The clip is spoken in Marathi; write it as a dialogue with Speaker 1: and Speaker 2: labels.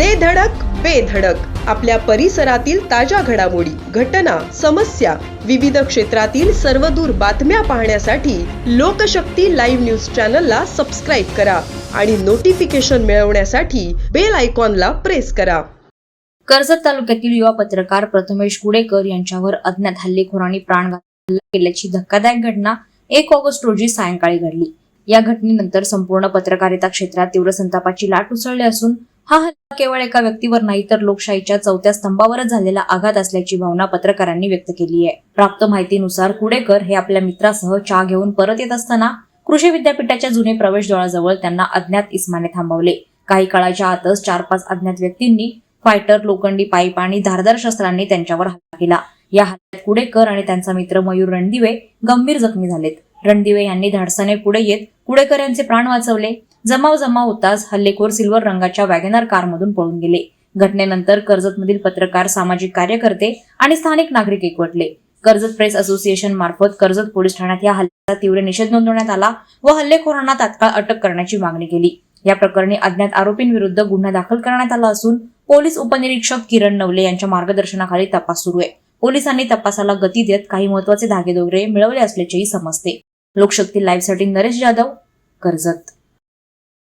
Speaker 1: दे धडक बेधडक आपल्या परिसरातील ताज्या घडामोडी घटना समस्या विविध क्षेत्रातील सर्वदूर बातम्या पाहण्यासाठी लोकशक्ती लाईव्ह न्यूज चॅनलला सबस्क्राईब करा आणि नोटिफिकेशन मिळवण्यासाठी बेल आयकॉनला प्रेस करा.
Speaker 2: कर्जत तालुक्यातील युवा पत्रकार प्रथमेश गुडेकर यांच्यावर अज्ञात हल्लेखोरांनी प्राण केल्याची धक्कादायक घटना एक ऑगस्ट रोजी सायंकाळी घडली. या घटनेनंतर संपूर्ण पत्रकारिता क्षेत्रात तीव्र संतापाची लाट उसळली असून हा हल्ला केवळ एका व्यक्तीवर नाही तर लोकशाहीच्या चौथ्या स्तंभावरच झालेला आघात असल्याची भावना पत्रकारांनी व्यक्त केली आहे. प्राप्त माहितीनुसार कुडेकर हे आपल्या मित्रासह चहा घेऊन परत येत असताना कृषी विद्यापीठाच्या जुने प्रवेशद्वाराजवळ त्यांना अज्ञात इस्माने थांबवले. काही काळाच्या आतच चार पाच अज्ञात व्यक्तींनी फायटर लोखंडी पाईप आणि धारदार शस्त्रांनी त्यांच्यावर हल्ला केला. या हल्ल्यात कुडेकर आणि त्यांचा मित्र मयूर रणदिवे गंभीर जखमी झालेत. रणदिवे यांनी धाडसाने पुढे येत कुडेकर यांचे प्राण वाचवले. जमाव जमाव होताच हल्लेखोर सिल्वर रंगाच्या वॅगनर कारमधून पळून गेले. घटनेनंतर कर्जतमधील पत्रकार सामाजिक कार्यकर्ते आणि स्थानिक नागरिक एकवटले. कर्जत प्रेस असोसिएशन मार्फत कर्जत पोलीस ठाण्यात या हल्ल्याचा तीव्र निषेध नोंदवण्यात आला व हल्लेखोरांना तात्काळ अटक करण्याची मागणी केली. या प्रकरणी अज्ञात आरोपींविरुद्ध गुन्हा दाखल करण्यात आला असून पोलीस उपनिरीक्षक किरण नवले यांच्या मार्गदर्शनाखाली तपास सुरू आहे. पोलिसांनी तपासाला गती देत काही महत्त्वाचे धागेदोरे मिळवले असल्याचेही समजते. लोकशक्ती लाईव्हसाठी नरेश जाधव कर्जत.